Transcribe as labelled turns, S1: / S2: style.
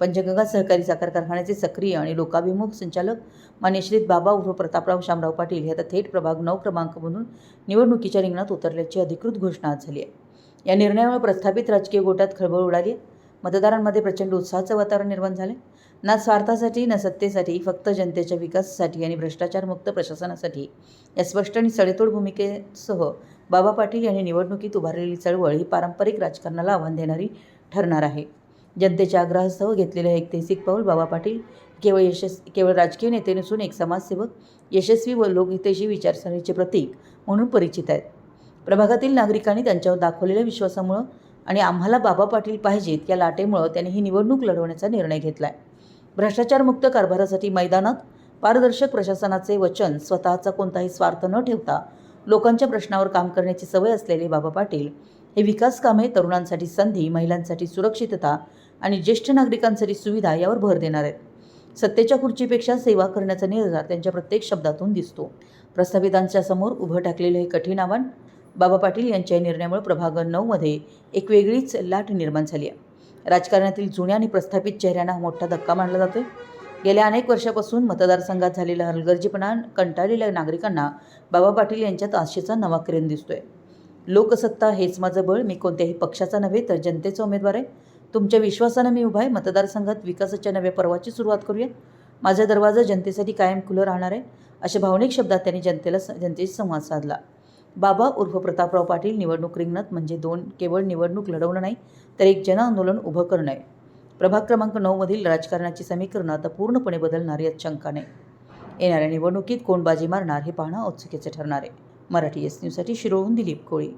S1: पंचगंगा सहकारी साखर कारखान्याचे सक्रिय आणि लोकाभिमुख संचालक मानेश्रीत बाबा उर्फ प्रतापराव शामराव पाटील हे आता थेट प्रभाग नऊ क्रमांकमधून निवडणुकीच्या रिंगणात उतरल्याची अधिकृत घोषणा आज झाली आहे. या निर्णयामुळे प्रस्थापित राजकीय गोटात खळबळ उडाली आहे. मतदारांमध्ये प्रचंड उत्साहाचं वातावरण निर्माण झालं ना स्वार्थासाठी ना सत्तेसाठी फक्त जनतेच्या विकासासाठी आणि भ्रष्टाचारमुक्त प्रशासनासाठी या स्पष्ट आणि सडेतोड भूमिकेसह बाबा पाटील यांनी निवडणुकीत उभारलेली चळवळ ही पारंपरिक राजकारणाला आव्हान देणारी ठरणार आहे. जनतेच्या आग्रहासह घेतलेलं हे ऐतिहासिक पाऊल बाबा पाटील केवळ यशस् केवळ राजकीय नेते नसून एक समाजसेवक यशस्वी व लोकहितैषी विचारसरणीचे प्रतीक म्हणून परिचित आहेत. प्रभागातील नागरिकांनी त्यांच्यावर दाखवलेल्या विश्वासामुळं आणि आम्हाला बाबा पाटील पाहिजेत या लाटेमुळं त्यांनी ही निवडणूक लढवण्याचा निर्णय घेतला आहे भ्रष्टाचारमुक्त कारभारासाठी मैदानात पारदर्शक प्रशासनाचे वचन स्वतःचा कोणताही स्वार्थ न ठेवता लोकांच्या प्रश्नावर काम करण्याची सवय असलेले बाबा पाटील हे विकास कामे तरुणांसाठी संधी महिलांसाठी सुरक्षितता आणि ज्येष्ठ नागरिकांसाठी सुविधा यावर भर देणार आहेत. सत्तेच्या खुर्चीपेक्षा सेवा करण्याचा निर्धार त्यांच्या प्रत्येक शब्दातून दिसतो. प्रस्थापितांच्या समोर उभं टाकलेलं हे कठीण आव्हान बाबा पाटील यांच्या निर्णयामुळे प्रभाग नऊमध्ये एक वेगळीच लाट निर्माण झाली आहे. राजकारणातील जुन्या आणि प्रस्थापित चेहऱ्यांना हा मोठा धक्का मानला जातोय. गेल्या अनेक वर्षापासून मतदारसंघात झालेला हलगर्जीपणा कंटाळलेल्या नागरिकांना बाबा पाटील यांच्यात आशेचा नवा किरण दिसतोय. लोकसत्ता हेच माझं बळ मी कोणत्याही पक्षाचा नव्हे तर जनतेचा उमेदवार आहे. तुमच्या विश्वासानं मी उभा आहे. मतदारसंघात विकासाच्या नव्या पर्वाची सुरुवात करूया माझा दरवाजा जनतेसाठी कायम खुलं राहणार आहे. अशा भावनिक शब्दात त्यांनी जनतेला जनतेशी संवाद साधला. बाबा उर्फ प्रतापराव पाटील निवडणूक रिंगणात म्हणजे दोन केवळ निवडणूक लढवणं नाही तर एक जनआंदोलन उभं करणं आहे. प्रभाग क्रमांक नऊमधील राजकारणाची समीकरणं आता पूर्णपणे बदलणार यात शंका नाही येणाऱ्या निवडणुकीत कोण बाजी मारणार हे पाहणं औत्सुक्याचे ठरणार आहे. मराठी एस न्यूजसाठी शिरोहून दिलीप कोळी.